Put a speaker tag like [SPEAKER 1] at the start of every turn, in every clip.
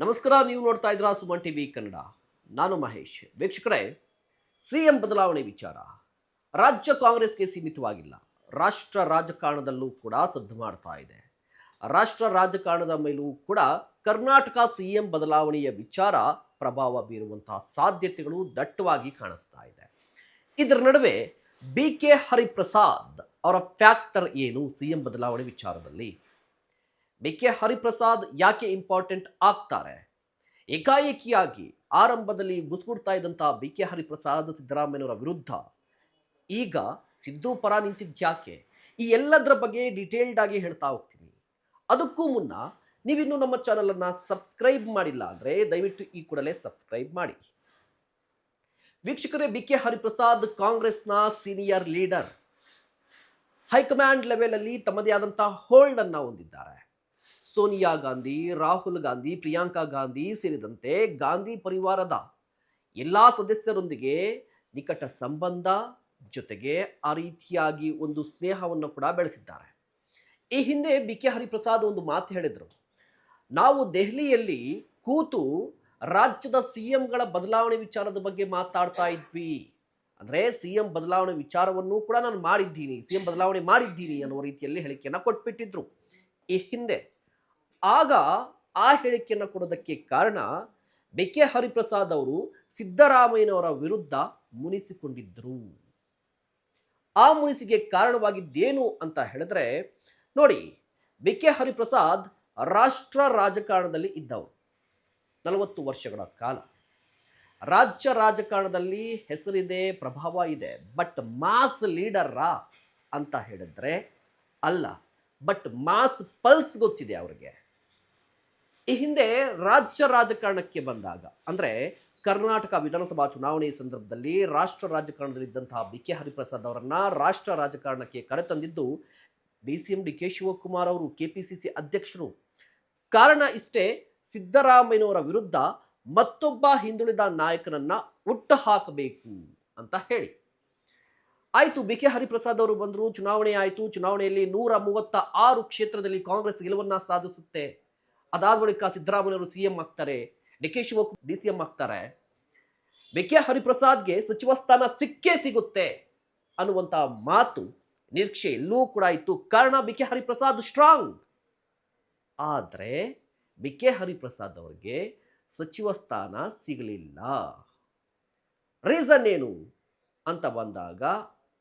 [SPEAKER 1] ನಮಸ್ಕಾರ, ನೀವು ನೋಡ್ತಾ ಇದ್ರ ಸುಮನ್ ಟಿವಿ ಕನ್ನಡ. ನಾನು ಮಹೇಶ್. ವೀಕ್ಷಕರೇ ಸಿ ಎಂ ಬದಲಾವಣೆ ವಿಚಾರ. ರಾಜ್ಯ ಕಾಂಗ್ರೆಸ್ಗೆ ಸೀಮಿತವಾಗಿಲ್ಲ. ರಾಷ್ಟ್ರ ರಾಜಕಾರಣದಲ್ಲೂ ಕೂಡ ಸದ್ದು ಮಾಡ್ತಾ ಇದೆ. ರಾಷ್ಟ್ರ ರಾಜಕಾರಣದ ಮೇಲೂ ಕೂಡ ಕರ್ನಾಟಕ ಸಿ ಎಂ ಬದಲಾವಣೆಯ ವಿಚಾರ ಪ್ರಭಾವ ಬೀರುವಂತಹ ಸಾಧ್ಯತೆಗಳು ದಟ್ಟವಾಗಿ ಕಾಣಿಸ್ತಾ ಇದೆ. ಇದರ ನಡುವೆ ಬಿ ಕೆ ಹರಿಪ್ರಸಾದ್ ಅವರ ಫ್ಯಾಕ್ಟರ್ ಏನು ಸಿ ಎಂ ಬದಲಾವಣೆ ವಿಚಾರದಲ್ಲಿ? ಬಿ ಕೆ ಹರಿಪ್ರಸಾದ್ ಯಾಕೆ ಇಂಪಾರ್ಟೆಂಟ್ ಆಗ್ತಾರೆ? ಏಕಾಏಕಿಯಾಗಿ ಆರಂಭದಲ್ಲಿ ಗುಸ್ಗುಡ್ತಾ ಇದ್ದಂತಹ ಬಿ ಕೆ ಹರಿಪ್ರಸಾದ್ ಸಿದ್ದರಾಮಯ್ಯನವರ ವಿರುದ್ಧ ಈಗ ಸಿದ್ದು ಪರ ನಿಂತಿದ್ಯಾಕೆ ಈ ಎಲ್ಲದರ ಬಗ್ಗೆ ಡೀಟೇಲ್ಡ್ ಆಗಿ ಹೇಳ್ತಾ ಹೋಗ್ತೀನಿ. ಅದಕ್ಕೂ ಮುನ್ನ ನೀವಿನ್ನೂ ನಮ್ಮ ಚಾನಲನ್ನು ಸಬ್ಸ್ಕ್ರೈಬ್ ಮಾಡಿಲ್ಲ ಅಂದರೆ ದಯವಿಟ್ಟು ಈ ಕೂಡಲೇ ಸಬ್ಸ್ಕ್ರೈಬ್ ಮಾಡಿ. ವೀಕ್ಷಕರೇ ಬಿ ಕೆ ಹರಿಪ್ರಸಾದ್ ಕಾಂಗ್ರೆಸ್ನ ಸೀನಿಯರ್ ಲೀಡರ್ ಹೈಕಮಾಂಡ್ ಲೆವೆಲಲ್ಲಿ ತಮ್ಮದೇ ಆದಂತಹ ಹೋಲ್ಡ್ ಅನ್ನ ಹೊಂದಿದ್ದಾರೆ. ಸೋನಿಯಾ ಗಾಂಧಿ, ರಾಹುಲ್ ಗಾಂಧಿ, ಪ್ರಿಯಾಂಕಾ ಗಾಂಧಿ ಸೇರಿದಂತೆ ಗಾಂಧಿ ಪರಿವಾರದ ಎಲ್ಲ ಸದಸ್ಯರೊಂದಿಗೆ ನಿಕಟ ಸಂಬಂಧ ಜೊತೆಗೆ ಆ ರೀತಿಯಾಗಿ ಒಂದು ಸ್ನೇಹವನ್ನು ಕೂಡ ಬೆಳೆಸಿದ್ದಾರೆ. ಈ ಹಿಂದೆ ಬಿ ಕೆ ಹರಿಪ್ರಸಾದ್ ಒಂದು ಮಾತು ಹೇಳಿದರು. ನಾವು ದೆಹಲಿಯಲ್ಲಿ ಕೂತು ರಾಜ್ಯದ ಸಿ ಎಂಗಳ ಬದಲಾವಣೆ ವಿಚಾರದ ಬಗ್ಗೆ ಮಾತಾಡ್ತಾ ಇದ್ವಿ. ಅಂದರೆ ಸಿ ಎಂ ಬದಲಾವಣೆ ವಿಚಾರವನ್ನು ಕೂಡ ನಾನು ಮಾಡಿದ್ದೀನಿ ಸಿ ಎಂ ಬದಲಾವಣೆ ಮಾಡಿದ್ದೀನಿ ಅನ್ನುವ ರೀತಿಯಲ್ಲಿ ಹೇಳಿಕೆಯನ್ನು ಕೊಟ್ಬಿಟ್ಟಿದ್ರು. ಈ ಹಿಂದೆ ಆಗ ಆ ಹೇಳಿಕೆಯನ್ನು ಕೊಡೋದಕ್ಕೆ ಕಾರಣ ಬೆಕೆ ಹರಿಪ್ರಸಾದ್ ಅವರು ಸಿದ್ದರಾಮಯ್ಯನವರ ವಿರುದ್ಧ ಮುನಿಸಿಕೊಂಡಿದ್ದರು ಆ ಮುನಿಸಿಗೆ ಕಾರಣವಾಗಿದ್ದೇನು ಅಂತ ಹೇಳಿದ್ರೆ, ನೋಡಿ, ಬಿ ಕೆ ಹರಿಪ್ರಸಾದ್ ರಾಷ್ಟ್ರ ರಾಜಕಾರಣದಲ್ಲಿ ಇದ್ದವರು. ನಲವತ್ತು ವರ್ಷಗಳ ಕಾಲ. ರಾಜ್ಯ ರಾಜಕಾರಣದಲ್ಲಿ ಹೆಸರಿದೆ, ಪ್ರಭಾವ ಇದೆ, ಬಟ್ ಮಾಸ್ ಲೀಡರ್ರಾ ಅಂತ ಹೇಳಿದ್ರೆ ಅಲ್ಲ, ಬಟ್ ಮಾಸ್ ಪಲ್ಸ್ ಗೊತ್ತಿದೆ ಅವರಿಗೆ. ಈ ಹಿಂದೆ ರಾಜ್ಯ ರಾಜಕಾರಣಕ್ಕೆ ಬಂದಾಗ, ಅಂದರೆ ಕರ್ನಾಟಕ ವಿಧಾನಸಭಾ ಚುನಾವಣೆಯ ಸಂದರ್ಭದಲ್ಲಿ ರಾಷ್ಟ್ರ ರಾಜಕಾರಣದಲ್ಲಿದ್ದಂತಹ ಬಿ ಕೆ ಹರಿಪ್ರಸಾದ್ ಅವರನ್ನ ರಾಷ್ಟ್ರ ರಾಜಕಾರಣಕ್ಕೆ ಕರೆತಂದಿದ್ದು D C M, D K Shivakumar ಅವರು, ಕೆ ಪಿ ಸಿ ಸಿ ಅಧ್ಯಕ್ಷರು. ಕಾರಣ ಇಷ್ಟೇ, ಸಿದ್ದರಾಮಯ್ಯನವರ ವಿರುದ್ಧ ಮತ್ತೊಬ್ಬ ಹಿಂದುಳಿದ ನಾಯಕನನ್ನ ಹುಟ್ಟು ಹಾಕಬೇಕು ಅಂತ ಹೇಳಿ. ಆಯಿತು, ಬಿ ಕೆ ಹರಿಪ್ರಸಾದ್ ಅವರು ಬಂದರು, ಚುನಾವಣೆ ಆಯಿತು, ಚುನಾವಣೆಯಲ್ಲಿ ನೂರ ಮೂವತ್ತ ಆರು ಕ್ಷೇತ್ರದಲ್ಲಿ ಕಾಂಗ್ರೆಸ್ ಗೆಲುವನ್ನ ಸಾಧಿಸುತ್ತೆ. ಅದಾದ ಬಳಿಕ ಸಿದ್ದರಾಮಯ್ಯವರು ಸಿ ಎಂ ಆಗ್ತಾರೆ, D K Shivakumar D C M ಆಗ್ತಾರೆ. ಬಿ ಕೆ ಹರಿಪ್ರಸಾದ್ಗೆ ಸಚಿವ ಸ್ಥಾನ ಸಿಕ್ಕೇ ಸಿಗುತ್ತೆ ಅನ್ನುವಂಥ ಮಾತು ನಿರೀಕ್ಷೆ ಎಲ್ಲೂ ಕೂಡ ಇತ್ತು. ಕಾರಣ ಬಿ ಕೆ ಹರಿಪ್ರಸಾದ್ ಸ್ಟ್ರಾಂಗ್ ಆದರೆ ಬಿ ಕೆ ಹರಿಪ್ರಸಾದ್ ಅವರಿಗೆ ಸಚಿವ ಸ್ಥಾನ ಸಿಗಲಿಲ್ಲ. ರೀಸನ್ ಏನು ಅಂತ ಬಂದಾಗ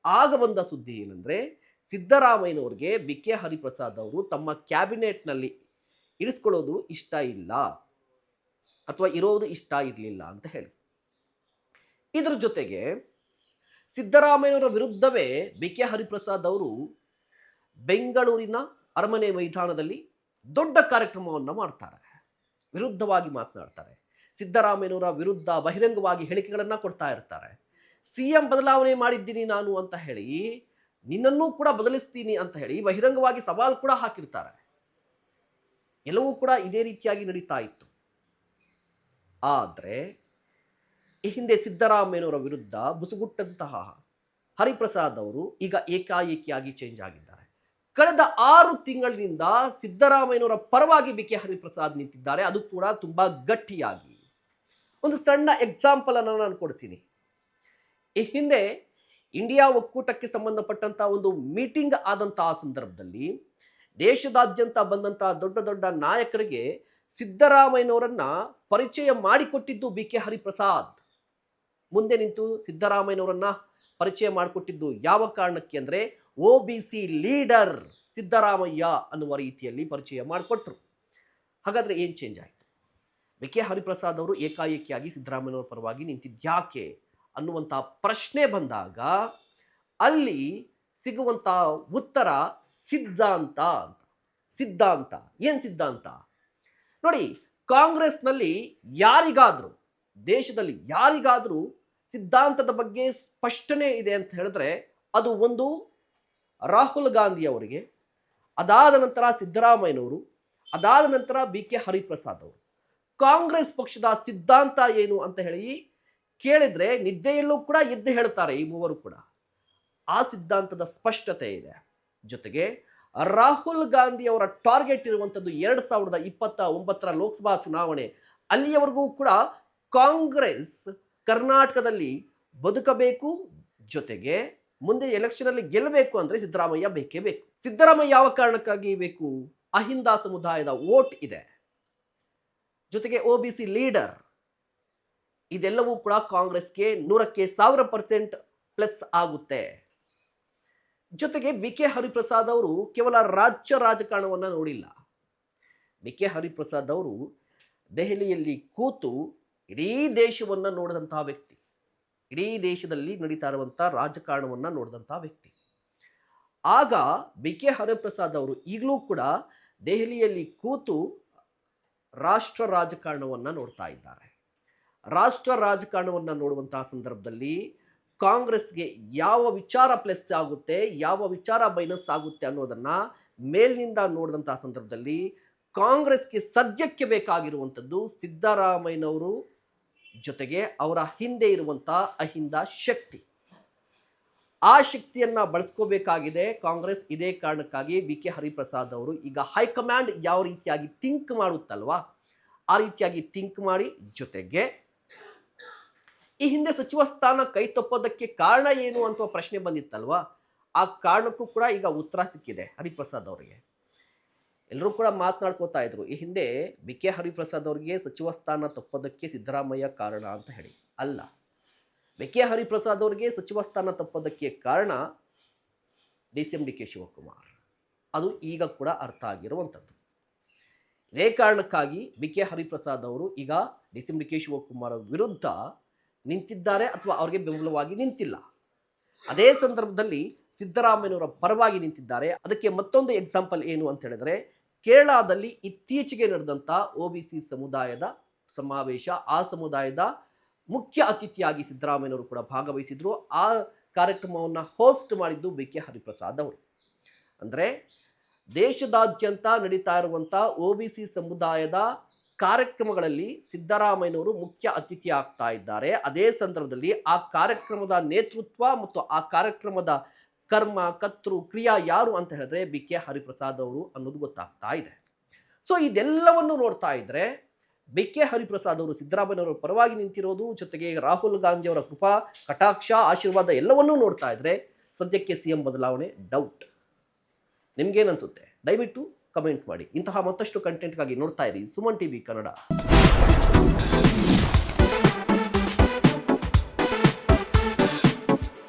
[SPEAKER 1] ಆಗ ಬಂದ ಸುದ್ದಿ ಏನಂದರೆ ಸಿದ್ದರಾಮಯ್ಯನವ್ರಿಗೆ ಬಿ ಕೆ ಹರಿಪ್ರಸಾದ್ ಅವರು ತಮ್ಮ ಕ್ಯಾಬಿನೆಟ್ನಲ್ಲಿ ಇರಿಸ್ಕೊಳ್ಳೋದು ಇಷ್ಟ ಇಲ್ಲ ಅಥವಾ ಇರೋದು ಇಷ್ಟ ಇರಲಿಲ್ಲ ಅಂತ ಹೇಳಿ. ಇದರ ಜೊತೆಗೆ ಸಿದ್ದರಾಮಯ್ಯನವರ ವಿರುದ್ಧವೇ ಬಿ ಕೆ ಹರಿಪ್ರಸಾದ್ ಅವರು ಬೆಂಗಳೂರಿನ ಅರಮನೆ ಮೈದಾನದಲ್ಲಿ ದೊಡ್ಡ ಕಾರ್ಯಕ್ರಮವನ್ನು ಮಾಡ್ತಾರೆ. ವಿರುದ್ಧವಾಗಿ ಮಾತನಾಡ್ತಾರೆ. ಸಿದ್ದರಾಮಯ್ಯನವರ ವಿರುದ್ಧ ಬಹಿರಂಗವಾಗಿ ಹೇಳಿಕೆಗಳನ್ನು ಕೊಡ್ತಾ ಇರ್ತಾರೆ. ಸಿ ಎಂ ಬದಲಾವಣೆ ಮಾಡಿದ್ದೀನಿ ನಾನು ಅಂತ ಹೇಳಿ, ನಿನ್ನನ್ನೂ ಕೂಡ ಬದಲಿಸ್ತೀನಿ ಅಂತ ಹೇಳಿ ಬಹಿರಂಗವಾಗಿ ಸವಾಲು ಕೂಡ ಹಾಕಿರ್ತಾರೆ. ಎಲ್ಲವೂ ಕೂಡ ಇದೇ ರೀತಿಯಾಗಿ ನಡೀತಾ ಇತ್ತು. ಆದರೆ, ಈ ಹಿಂದೆ ಸಿದ್ದರಾಮಯ್ಯನವರ ವಿರುದ್ಧ ಬುಸುಗುಟ್ಟಂತಹ ಹರಿಪ್ರಸಾದ್ ಅವರು ಈಗ ಏಕಾಏಕಿಯಾಗಿ ಚೇಂಜ್ ಆಗಿದ್ದಾರೆ. ಕಳೆದ ಆರು ತಿಂಗಳಿನಿಂದ ಸಿದ್ದರಾಮಯ್ಯನವರ ಪರವಾಗಿ ಬಿ ಕೆ ಹರಿಪ್ರಸಾದ್ ನಿಂತಿದ್ದಾರೆ. ಅದು ಕೂಡ ತುಂಬ ಗಟ್ಟಿಯಾಗಿ. ಒಂದು ಸಣ್ಣ ಎಕ್ಸಾಂಪಲ್ ಅನ್ನು ನಾನು ಕೊಡ್ತೀನಿ. ಈ ಹಿಂದೆ ಇಂಡಿಯಾ ಒಕ್ಕೂಟಕ್ಕೆ ಸಂಬಂಧಪಟ್ಟಂತಹ ಒಂದು ಮೀಟಿಂಗ್ ಆದಂತಹ ಸಂದರ್ಭದಲ್ಲಿ ದೇಶದಾದ್ಯಂತ ಬಂದಂತಹ ದೊಡ್ಡ ದೊಡ್ಡ ನಾಯಕರಿಗೆ ಸಿದ್ದರಾಮಯ್ಯನವರನ್ನ ಪರಿಚಯ ಮಾಡಿಕೊಟ್ಟಿದ್ದು ಬಿ ಕೆ ಹರಿಪ್ರಸಾದ್. ಮುಂದೆ ನಿಂತು ಸಿದ್ದರಾಮಯ್ಯನವರನ್ನ ಪರಿಚಯ ಮಾಡಿಕೊಟ್ಟಿದ್ದು ಯಾವ ಕಾರಣಕ್ಕೆ ಅಂದರೆ O B C leader Siddaramaiah ಅನ್ನುವ ರೀತಿಯಲ್ಲಿ ಪರಿಚಯ ಮಾಡಿಕೊಟ್ರು. ಹಾಗಾದ್ರೆ ಏನು ಚೇಂಜ್ ಆಯಿತು? ಬಿ ಕೆ ಹರಿಪ್ರಸಾದ್ ಅವರು ಏಕಾಏಕಿಯಾಗಿ ಸಿದ್ದರಾಮಯ್ಯನವರ ಪರವಾಗಿ ನಿಂತಿದ್ಯಾಕೆ ಅನ್ನುವಂಥ ಪ್ರಶ್ನೆ ಬಂದಾಗ ಅಲ್ಲಿ ಸಿಗುವಂಥ ಉತ್ತರ ಸಿದ್ಧಾಂತ ಅಂತ. ಸಿದ್ಧಾಂತ. ಏನು ಸಿದ್ಧಾಂತ? ನೋಡಿ, ಕಾಂಗ್ರೆಸ್ನಲ್ಲಿ ಯಾರಿಗಾದರೂ, ದೇಶದಲ್ಲಿ ಯಾರಿಗಾದರೂ ಸಿದ್ಧಾಂತದ ಬಗ್ಗೆ ಸ್ಪಷ್ಟನೆ ಇದೆ ಅಂತ ಹೇಳಿದ್ರೆ, ಅದು ಒಂದು ರಾಹುಲ್ ಗಾಂಧಿ ಅವರಿಗೆ ಅದಾದ ನಂತರ ಸಿದ್ದರಾಮಯ್ಯನವರು, ಅದಾದ ನಂತರ ಬಿ ಕೆ ಹರಿಪ್ರಸಾದ್ ಅವರು. ಕಾಂಗ್ರೆಸ್ ಪಕ್ಷದ ಸಿದ್ಧಾಂತ ಏನು ಅಂತ ಹೇಳಿ ಕೇಳಿದ್ರೆ ನಿದ್ದೆಯಲ್ಲೂ ಕೂಡ ಎದ್ದು ಹೇಳ್ತಾರೆ ಈ ಮೂವರು ಕೂಡ. ಆ ಸಿದ್ಧಾಂತದ ಸ್ಪಷ್ಟತೆ ಇದೆ. ಜೊತೆಗೆ ರಾಹುಲ್ ಗಾಂಧಿ ಅವರ ಟಾರ್ಗೆಟ್ ಇರುವಂಥದ್ದು ಎರಡು ಸಾವಿರದ ಇಪ್ಪತ್ತ ಒಂಬತ್ತರ ಲೋಕಸಭಾ ಚುನಾವಣೆ. ಅಲ್ಲಿಯವರೆಗೂ ಕೂಡ ಕಾಂಗ್ರೆಸ್ ಕರ್ನಾಟಕದಲ್ಲಿ ಬದುಕಬೇಕು, ಜೊತೆಗೆ ಮುಂದೆ ಎಲೆಕ್ಷನಲ್ಲಿ ಗೆಲ್ಲಬೇಕು ಅಂದರೆ ಸಿದ್ದರಾಮಯ್ಯ ಬೇಕೇ ಬೇಕು. ಸಿದ್ದರಾಮಯ್ಯ ಯಾವ ಕಾರಣಕ್ಕಾಗಿ ಬೇಕು? ಅಹಿಂದ ಸಮುದಾಯದ ವೋಟ್ ಇದೆ. ಜೊತೆಗೆ ಒ ಬಿ ಸಿ ಲೀಡರ್ ಇದೆಲ್ಲವೂ ಕೂಡ ಕಾಂಗ್ರೆಸ್ಗೆ ನೂರಕ್ಕೆ ಸಾವಿರ ಪರ್ಸೆಂಟ್ ಪ್ಲಸ್ ಆಗುತ್ತೆ. ಜೊತೆಗೆ ಬಿ ಕೆ ಹರಿಪ್ರಸಾದ್ ಅವರು ಕೇವಲ ರಾಜ್ಯ ರಾಜಕಾರಣವನ್ನು ನೋಡಿಲ್ಲ. ಬಿ ಕೆ ಹರಿಪ್ರಸಾದ್ ಅವರು ದೆಹಲಿಯಲ್ಲಿ ಕೂತು ಇಡೀ ದೇಶವನ್ನು ನೋಡಿದಂತಹ ವ್ಯಕ್ತಿ, ಇಡೀ ದೇಶದಲ್ಲಿ ನಡೀತಾ ಇರುವಂಥ ರಾಜಕಾರಣವನ್ನು ನೋಡಿದಂಥ ವ್ಯಕ್ತಿ. ಆಗ ಬಿ ಕೆ ಹರಿಪ್ರಸಾದ್ ಅವರು ಈಗಲೂ ಕೂಡ ದೆಹಲಿಯಲ್ಲಿ ಕೂತು ರಾಷ್ಟ್ರ ರಾಜಕಾರಣವನ್ನು ನೋಡ್ತಾ ಇದ್ದಾರೆ. ರಾಷ್ಟ್ರ ರಾಜಕಾರಣವನ್ನು ನೋಡುವಂತಹ ಸಂದರ್ಭದಲ್ಲಿ ಕಾಂಗ್ರೆಸ್ಗೆ ಯಾವ ವಿಚಾರ ಪ್ಲಸ್ ಆಗುತ್ತೆ, ಯಾವ ವಿಚಾರ ಮೈನಸ್ ಆಗುತ್ತೆ ಅನ್ನೋದನ್ನು ಮೇಲಿನಿಂದ ನೋಡಿದಂಥ ಸಂದರ್ಭದಲ್ಲಿ ಕಾಂಗ್ರೆಸ್ಗೆ ಸದ್ಯಕ್ಕೆ ಬೇಕಾಗಿರುವಂಥದ್ದು ಸಿದ್ದರಾಮಯ್ಯನವರು ಜೊತೆಗೆ ಅವರ ಹಿಂದೆ ಇರುವಂಥ ಅಹಿಂದ ಶಕ್ತಿ. ಆ ಶಕ್ತಿಯನ್ನು ಬಳಸ್ಕೋಬೇಕಾಗಿದೆ ಕಾಂಗ್ರೆಸ್. ಇದೇ ಕಾರಣಕ್ಕಾಗಿ ಬಿ ಕೆ ಹರಿಪ್ರಸಾದ್ ಅವರು ಈಗ ಹೈಕಮಾಂಡ್ ಯಾವ ರೀತಿಯಾಗಿ ಥಿಂಕ್ ಮಾಡುತ್ತಲ್ವಾ, ಆ ರೀತಿಯಾಗಿ ಥಿಂಕ್ ಮಾಡಿ ಜೊತೆಗೆ ಈ ಹಿಂದೆ ಸಚಿವ ಸ್ಥಾನ ಕೈ ತಪ್ಪೋದಕ್ಕೆ ಕಾರಣ ಏನು ಅಂತ ಪ್ರಶ್ನೆ ಬಂದಿತ್ತಲ್ವಾ? ಆ ಕಾರಣಕ್ಕೂ ಕೂಡ ಈಗ ಉತ್ತರ ಸಿಕ್ಕಿದೆ ಹರಿಪ್ರಸಾದ್ ಅವರಿಗೆ. ಎಲ್ಲರೂ ಕೂಡ ಮಾತನಾಡ್ಕೋತಾ ಇದ್ರು, ಈ ಹಿಂದೆ ಬಿ ಕೆ ಹರಿಪ್ರಸಾದ್ ಅವರಿಗೆ ಸಚಿವ ಸ್ಥಾನ ತಪ್ಪೋದಕ್ಕೆ ಸಿದ್ದರಾಮಯ್ಯ ಕಾರಣ ಅಂತ ಹೇಳಿ. ಅಲ್ಲ, ಬಿ ಕೆ ಹರಿಪ್ರಸಾದ್ ಅವರಿಗೆ ಸಚಿವ ಸ್ಥಾನ ತಪ್ಪೋದಕ್ಕೆ ಕಾರಣ D C M D K Shivakumar. ಅದು ಈಗ ಕೂಡ ಅರ್ಥ ಆಗಿರುವಂಥದ್ದು. ಇದೇ ಕಾರಣಕ್ಕಾಗಿ ಬಿ ಕೆ ಹರಿಪ್ರಸಾದ್ ಅವರು ಈಗ D C M D K Shivakumar ವಿರುದ್ಧ ನಿಂತಿದ್ದಾರೆ ಅಥವಾ ಅವರಿಗೆ ಬೆಂಬಲವಾಗಿ ನಿಂತಿಲ್ಲ. ಅದೇ ಸಂದರ್ಭದಲ್ಲಿ ಸಿದ್ದರಾಮಯ್ಯನವರ ಪರವಾಗಿ ನಿಂತಿದ್ದಾರೆ. ಅದಕ್ಕೆ ಮತ್ತೊಂದು ಎಕ್ಸಾಂಪಲ್ ಏನು ಅಂತ ಹೇಳಿದ್ರೆ, ಕೇರಳದಲ್ಲಿ ಇತ್ತೀಚೆಗೆ ನಡೆದಂಥ ಒ ಬಿ ಸಿ ಸಮುದಾಯದ ಸಮಾವೇಶ, ಆ ಸಮುದಾಯದ ಮುಖ್ಯ ಅತಿಥಿಯಾಗಿ ಸಿದ್ದರಾಮಯ್ಯನವರು ಕೂಡ ಭಾಗವಹಿಸಿದ್ರು. ಆ ಕಾರ್ಯಕ್ರಮವನ್ನು ಹೋಸ್ಟ್ ಮಾಡಿದ್ದು ಬಿ ಕೆ ಹರಿಪ್ರಸಾದ್ ಅವರು. ಅಂದರೆ ದೇಶದಾದ್ಯಂತ ನಡೀತಾ ಇರುವಂಥ ಒ ಬಿ ಸಿ ಸಮುದಾಯದ ಕಾರ್ಯಕ್ರಮಗಳಲ್ಲಿ ಸಿದ್ದರಾಮಯ್ಯನವರು ಮುಖ್ಯ ಅತಿಥಿ ಆಗ್ತಾ ಇದ್ದಾರೆ. ಅದೇ ಸಂದರ್ಭದಲ್ಲಿ ಆ ಕಾರ್ಯಕ್ರಮದ ನೇತೃತ್ವ ಮತ್ತು ಆ ಕಾರ್ಯಕ್ರಮದ ಕರ್ಮ, ಕರ್ತೃ, ಕ್ರಿಯಾ ಯಾರು ಅಂತ ಹೇಳಿದ್ರೆ ಬಿ ಕೆ ಹರಿಪ್ರಸಾದ್ ಅವರು ಅನ್ನೋದು ಗೊತ್ತಾಗ್ತಾ ಇದೆ. ಸೊ, ಇದೆಲ್ಲವನ್ನು ನೋಡ್ತಾ ಇದ್ರೆ ಬಿ ಕೆ ಹರಿಪ್ರಸಾದ್ ಅವರು ಸಿದ್ದರಾಮಯ್ಯನವರ ಪರವಾಗಿ ನಿಂತಿರೋದು, ಜೊತೆಗೆ ರಾಹುಲ್ ಗಾಂಧಿ ಅವರ ಕೃಪಾ, ಕಟಾಕ್ಷ, ಆಶೀರ್ವಾದ ಎಲ್ಲವನ್ನೂ ನೋಡ್ತಾ ಇದ್ರೆ ಸದ್ಯಕ್ಕೆ ಸಿ ಎಂ ಬದಲಾವಣೆ ಡೌಟ್ ನಿಮ್ಗೇನು ಅನ್ಸುತ್ತೆ? ದಯವಿಟ್ಟು ಕಮೆಂಟ್ ಮಾಡಿ. ಇಂತಹ ಮತ್ತಷ್ಟು ಕಂಟೆಂಟ್ಗಾಗಿ ನೋಡ್ತಾ ಇರಿ ಸುಮನ್ ಟಿವಿ ಕನ್ನಡ.